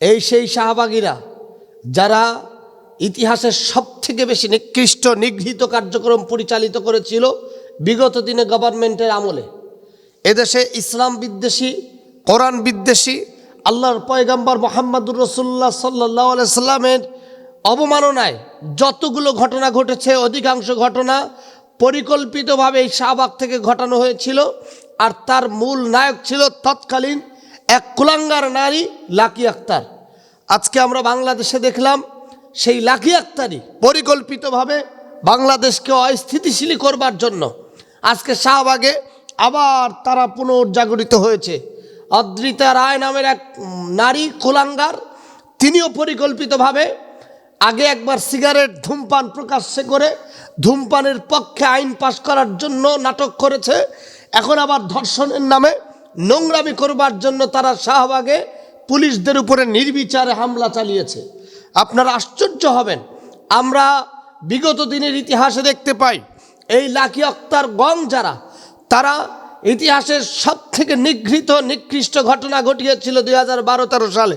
এই সেই শাহবাগীরা, যারা ইতিহাসের সব থেকে বেশি নিকৃষ্ট, নিগৃহীত কার্যক্রম পরিচালিত করেছিল বিগত দিনে গভর্নমেন্টের আমলে। এদেশে ইসলাম বিদ্বেষী, কোরআন বিদ্বেষী, আল্লাহর পয়গাম্বর মোহাম্মদুর রসুল্লাহ সাল্লাহ সাল্লামের অবমাননায় যতগুলো ঘটনা ঘটেছে, অধিকাংশ ঘটনা পরিকল্পিতভাবে এই শাহবাগ থেকে ঘটানো হয়েছিল। আর তার মূল নায়ক ছিল তৎকালীন এক কুলাঙ্গার নারী লাকি আক্তার। আজকে আমরা বাংলাদেশে দেখলাম সেই লাকি আক্তারই পরিকল্পিতভাবে বাংলাদেশকে অস্থিতিশীল করবার জন্য। আজকে শাহবাগে আবার তারা পুনর্জাগরিত হয়েছে। অদ্রিতা রায় নামের এক নারী কুলাঙ্গার, তিনিও পরিকল্পিতভাবে আগে একবার সিগারেট ধূমপান প্রকাশ্যে করে ধূমপানের পক্ষে আইন পাশ করার জন্য নাটক করেছে। এখন আবার ধর্ষণের নামে নোংরামি করবার জন্য তারা শাহবাগে পুলিশদের উপরে নির্বিচারে হামলা চালিয়েছে। আপনারা আশ্চর্য হবেন। আমরা বিগত দিনের ইতিহাসে দেখতে পাই, এই লাকি অক্তার গং যারা, তারা ইতিহাসের সব থেকে নিগৃহীত, নিকৃষ্ট ঘটনা ঘটিয়েছিল দুই হাজার বারো তেরো সালে।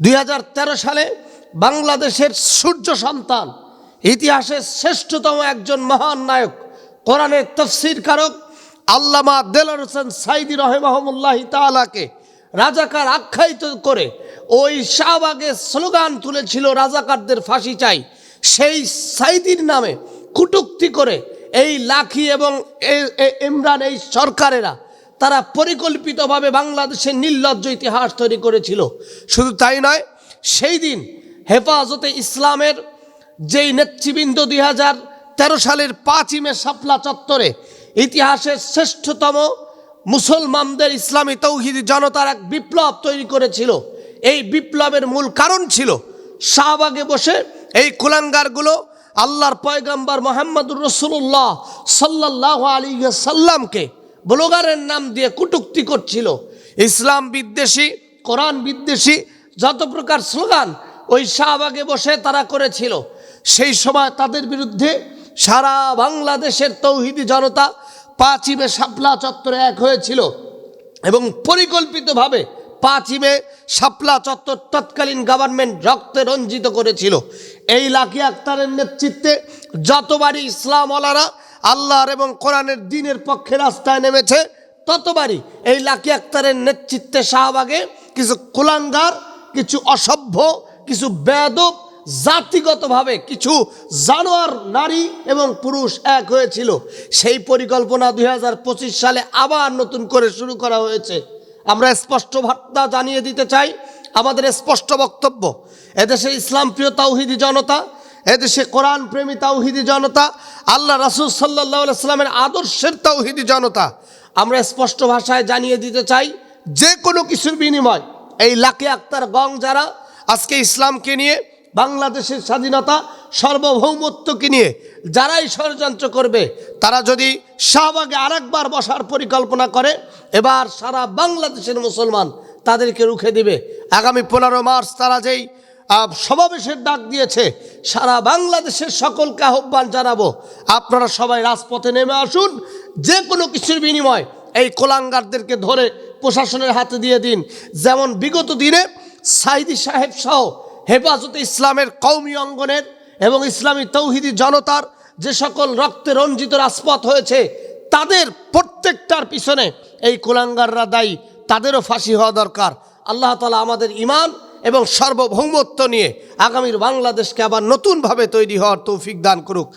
দুই হাজার তেরো সালে বাংলাদেশের সূর্য সন্তান, ইতিহাসের শ্রেষ্ঠতম একজন মহান নায়ক, কোরআনের তফসির কারক আল্লামা দেলার হোসেন সাইদি রহেমাহমুল্লাহ তালাকে রাজাকার আখ্যায়িত করে ওই শাহবাগে স্লোগান তুলেছিল, রাজাকারদের ফাঁসি চাই। সেই সাইদির নামে কুটুক্তি করে এই লাখি এবং ইমরান এই সরকারেরা তারা পরিকল্পিতভাবে বাংলাদেশের নির্লজ্জ ইতিহাস তৈরি করেছিল। শুধু তাই নয়, সেই দিন হেফাজতে ইসলামের যেই নেতৃবৃন্দ দুই হাজার তেরো সালের পাঁচই মে শাপলা চত্বরে ইতিহাসের শ্রেষ্ঠতম মুসলমানদের ইসলামী তৌহিদি জনতার এক বিপ্লব তৈরি করেছিল। এই বিপ্লবের মূল কারণ ছিল শাহবাগে বসে এই কুলাঙ্গারগুলো আল্লাহর পয়গাম্বার মোহাম্মদুর রসুল্লাহ সাল্লাহ আলী সাল্লামকে ব্লগারের নাম দিয়ে কুটুক্তি করছিল। ইসলাম বিদ্বেষী, কোরআন বিদ্বেষী, যত প্রকার স্লোগান ওই শাহবাগে বসে তারা করেছিল। সেই সময় তাদের বিরুদ্ধে সারা বাংলাদেশের তৌহিদি জনতা পাঁচই মে শাপলা চত্বরে এক হয়েছিল এবং পরিকল্পিতভাবে পাঁচই মে শাপলা চত্বর তৎকালীন গভর্নমেন্ট রক্তে রঞ্জিত করেছিল। এই লাকি আক্তারের নেতৃত্বে যতবারই ইসলামওয়ালারা আল্লাহর এবং কোরআনের দিনের পক্ষে রাস্তায় নেমেছে, ততবারই এই লাকি আক্তারের নেতৃত্বে শাহবাগে কিছু কুলাঙ্গার, কিছু অসভ্য, কিছু বেদব জাতিগতভাবে কিছু জানোয়ার, নারী এবং পুরুষ এক হয়েছিল। সেই পরিকল্পনা দুই হাজার পঁচিশ সালে আবার নতুন করে শুরু করা হয়েছে। আমরা স্পষ্ট বার্তা জানিয়ে দিতে চাই, আমাদের স্পষ্ট বক্তব্য, এদেশে ইসলাম প্রিয় তাওহিদি জনতা, এদেশে কোরআন প্রেমী তাওহিদি জনতা, আল্লাহ রাসুল সাল্লাহ সাল্লামের আদর্শের তাওহিদি জনতা। আমরা স্পষ্ট ভাষায় জানিয়ে দিতে চাই, যে কোনো কিছুর বিনিময়, এই লাকে আক্তার গং যারা আজকে ইসলামকে নিয়ে বাংলাদেশের স্বাধীনতা সার্বভৌমত্বকে নিয়ে যারাই ষড়যন্ত্র করবে, তারা যদি শাহবাগে আরেকবার বসার পরিকল্পনা করে, এবার সারা বাংলাদেশের মুসলমান তাদেরকে রুখে দিবে। আগামী পনেরো মার্চ তারা যেই সমাবেশের ডাক দিয়েছে, সারা বাংলাদেশের সকলকে আহ্বান জানাব। আপনারা সবাই রাজপথে নেমে আসুন যে কোনো কিছুর বিনিময় এই কোলাঙ্গারদেরকে ধরে প্রশাসনের হাতে দিয়ে দিন। যেমন বিগত দিনে সাইদি সাহেব সহ হেফাজতে ইসলামের কৌমি অঙ্গনের এবং ইসলামী তৌহিদি জনতার যে সকল রক্তে রঞ্জিত রাজপথ হয়েছে, তাদের প্রত্যেকটার পিছনে এই কুলাঙ্গাররা দায়ী, তাদেরও ফাঁসি হওয়া দরকার। আল্লাহ তালা আমাদের ইমান এবং সার্বভৌমত্ব নিয়ে আগামীর বাংলাদেশকে আবার নতুনভাবে তৈরি হওয়ার তৌফিক দান করুক।